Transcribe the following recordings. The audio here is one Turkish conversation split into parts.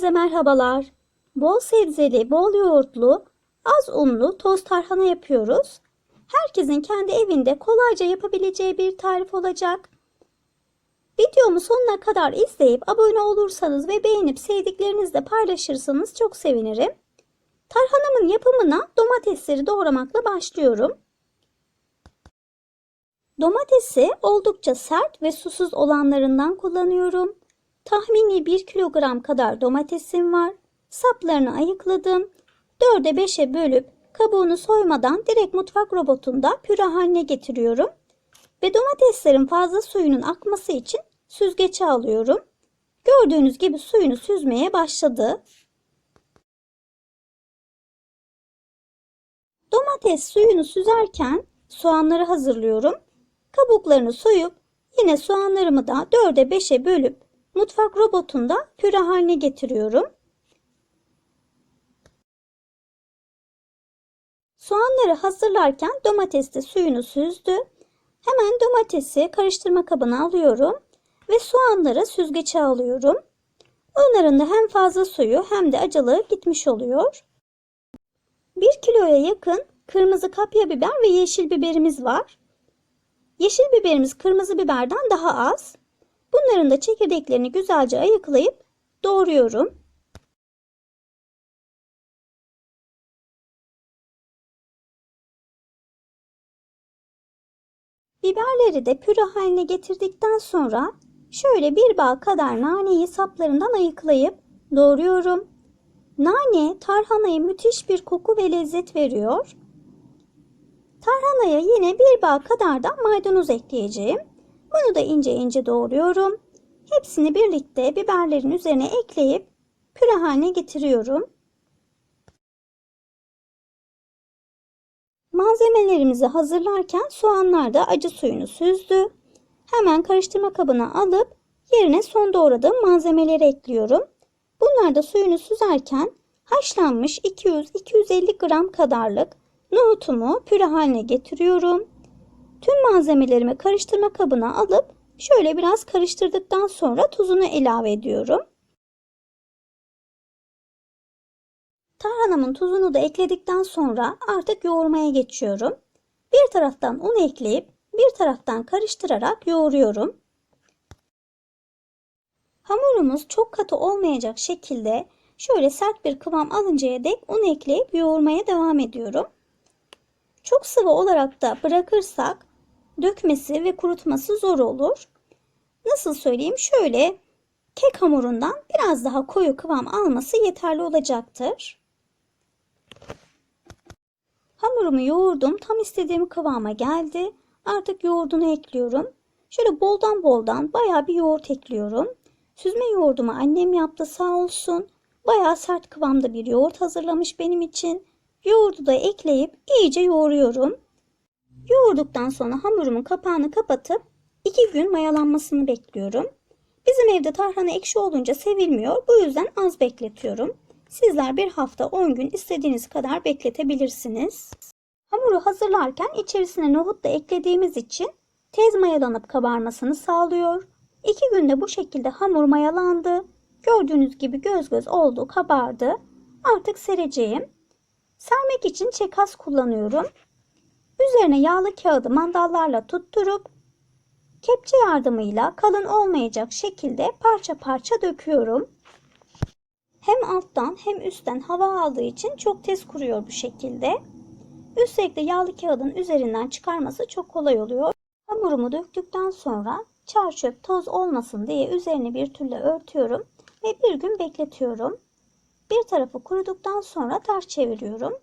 Herkese merhabalar. Bol sebzeli, bol yoğurtlu, az unlu toz tarhana yapıyoruz. Herkesin kendi evinde kolayca yapabileceği bir tarif olacak. Videomu sonuna kadar izleyip abone olursanız ve beğenip sevdiklerinizle paylaşırsanız çok sevinirim. Tarhanamın yapımına domatesleri doğramakla başlıyorum. Domatesi oldukça sert ve susuz olanlarından kullanıyorum. Tahmini 1 kilogram kadar domatesim var. Saplarını ayıkladım. 4'e 5'e bölüp kabuğunu soymadan direkt mutfak robotunda püre haline getiriyorum. Ve domateslerin fazla suyunun akması için süzgeçe alıyorum. Gördüğünüz gibi suyunu süzmeye başladı. Domates suyunu süzerken soğanları hazırlıyorum. Kabuklarını soyup yine soğanlarımı da 4'e 5'e bölüp mutfak robotunda püre haline getiriyorum. Soğanları hazırlarken domates de suyunu süzdü. Hemen domatesi karıştırma kabına alıyorum ve soğanları süzgeçe alıyorum. Onların da hem fazla suyu hem de acılığı gitmiş oluyor. 1 kiloya yakın kırmızı kapya biber ve yeşil biberimiz var. Yeşil biberimiz kırmızı biberden daha az. Bunların da çekirdeklerini güzelce ayıklayıp doğruyorum. Biberleri de püre haline getirdikten sonra şöyle bir bağ kadar naneyi saplarından ayıklayıp doğruyorum. Nane tarhanaya müthiş bir koku ve lezzet veriyor. Tarhanaya yine bir bağ kadar da maydanoz ekleyeceğim. Bunu da ince ince doğruyorum. Hepsini birlikte biberlerin üzerine ekleyip püre haline getiriyorum. Malzemelerimizi hazırlarken soğanlar da acı suyunu süzdü. Hemen karıştırma kabına alıp yerine son doğradığım malzemeleri ekliyorum. Bunlar da suyunu süzerken haşlanmış 200-250 gram kadarlık nohutumu püre haline getiriyorum. Tüm malzemelerimi karıştırma kabına alıp şöyle biraz karıştırdıktan sonra tuzunu ilave ediyorum. Tarhanamın tuzunu da ekledikten sonra artık yoğurmaya geçiyorum. Bir taraftan un ekleyip bir taraftan karıştırarak yoğuruyorum. Hamurumuz çok katı olmayacak şekilde şöyle sert bir kıvam alıncaya dek un ekleyip yoğurmaya devam ediyorum. Çok sıvı olarak da bırakırsak dökmesi ve kurutması zor olur. Nasıl söyleyeyim? Şöyle kek hamurundan biraz daha koyu kıvam alması yeterli olacaktır. Hamurumu yoğurdum. Tam istediğim kıvama geldi. Artık yoğurdunu ekliyorum. Şöyle boldan boldan baya bir yoğurt ekliyorum. Süzme yoğurdumu annem yaptı sağ olsun. Baya sert kıvamda bir yoğurt hazırlamış benim için. Yoğurdu da ekleyip iyice yoğuruyorum. Yoğurduktan sonra hamurumun kapağını kapatıp 2 gün mayalanmasını bekliyorum. Bizim evde tarhana ekşi olunca sevilmiyor. Bu yüzden az bekletiyorum. Sizler bir hafta 10 gün istediğiniz kadar bekletebilirsiniz. Hamuru hazırlarken içerisine nohut da eklediğimiz için tez mayalanıp kabarmasını sağlıyor. 2 günde bu şekilde hamur mayalandı. Gördüğünüz gibi göz göz oldu, kabardı. Artık sereceğim. Sermek için çekas kullanıyorum. Üzerine yağlı kağıdı mandallarla tutturup kepçe yardımıyla kalın olmayacak şekilde parça parça döküyorum. Hem alttan hem üstten hava aldığı için çok tez kuruyor bu şekilde. Üstelik yağlı kağıdın üzerinden çıkarması çok kolay oluyor. Hamurumu döktükten sonra çar çöp toz olmasın diye üzerine bir türlü örtüyorum ve bir gün bekletiyorum. Bir tarafı kuruduktan sonra ters çeviriyorum.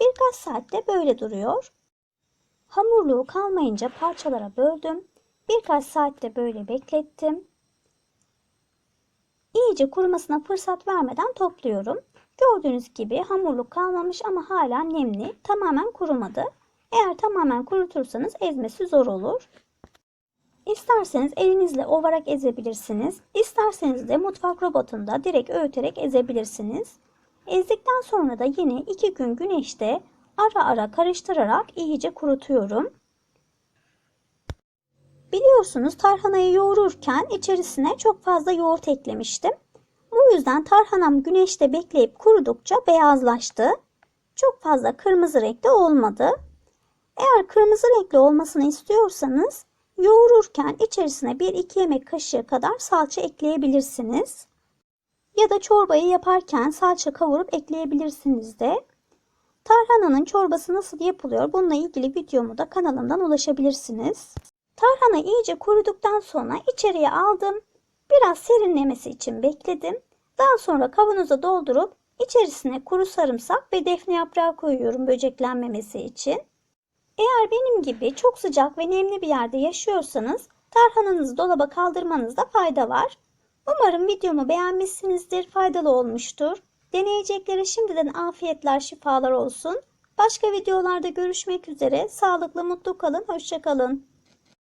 Birkaç saatte böyle duruyor. Hamurluğu kalmayınca parçalara böldüm. Birkaç saatte böyle beklettim. İyice kurumasına fırsat vermeden topluyorum. Gördüğünüz gibi hamurluk kalmamış ama hala nemli. Tamamen kurumadı. Eğer tamamen kurutursanız ezmesi zor olur. İsterseniz elinizle ovarak ezebilirsiniz. İsterseniz de mutfak robotunda direkt öğüterek ezebilirsiniz. Ezdikten sonra da yine 2 gün güneşte ara ara karıştırarak iyice kurutuyorum. Biliyorsunuz tarhanayı yoğururken içerisine çok fazla yoğurt eklemiştim. Bu yüzden tarhanam güneşte bekleyip kurudukça beyazlaştı. Çok fazla kırmızı renkte olmadı. Eğer kırmızı renkli olmasını istiyorsanız yoğururken içerisine 1-2 yemek kaşığı kadar salça ekleyebilirsiniz. Ya da çorbayı yaparken salça kavurup ekleyebilirsiniz de. Tarhananın çorbası nasıl yapılıyor bununla ilgili videomu da kanalımdan ulaşabilirsiniz. Tarhana iyice kuruduktan sonra içeriye aldım. Biraz serinlemesi için bekledim. Daha sonra kavanoza doldurup içerisine kuru sarımsak ve defne yaprağı koyuyorum böceklenmemesi için. Eğer benim gibi çok sıcak ve nemli bir yerde yaşıyorsanız tarhananızı dolaba kaldırmanızda fayda var. Umarım videomu beğenmişsinizdir, faydalı olmuştur. Deneyeceklere şimdiden afiyetler, şifalar olsun. Başka videolarda görüşmek üzere. Sağlıklı, mutlu kalın, hoşçakalın.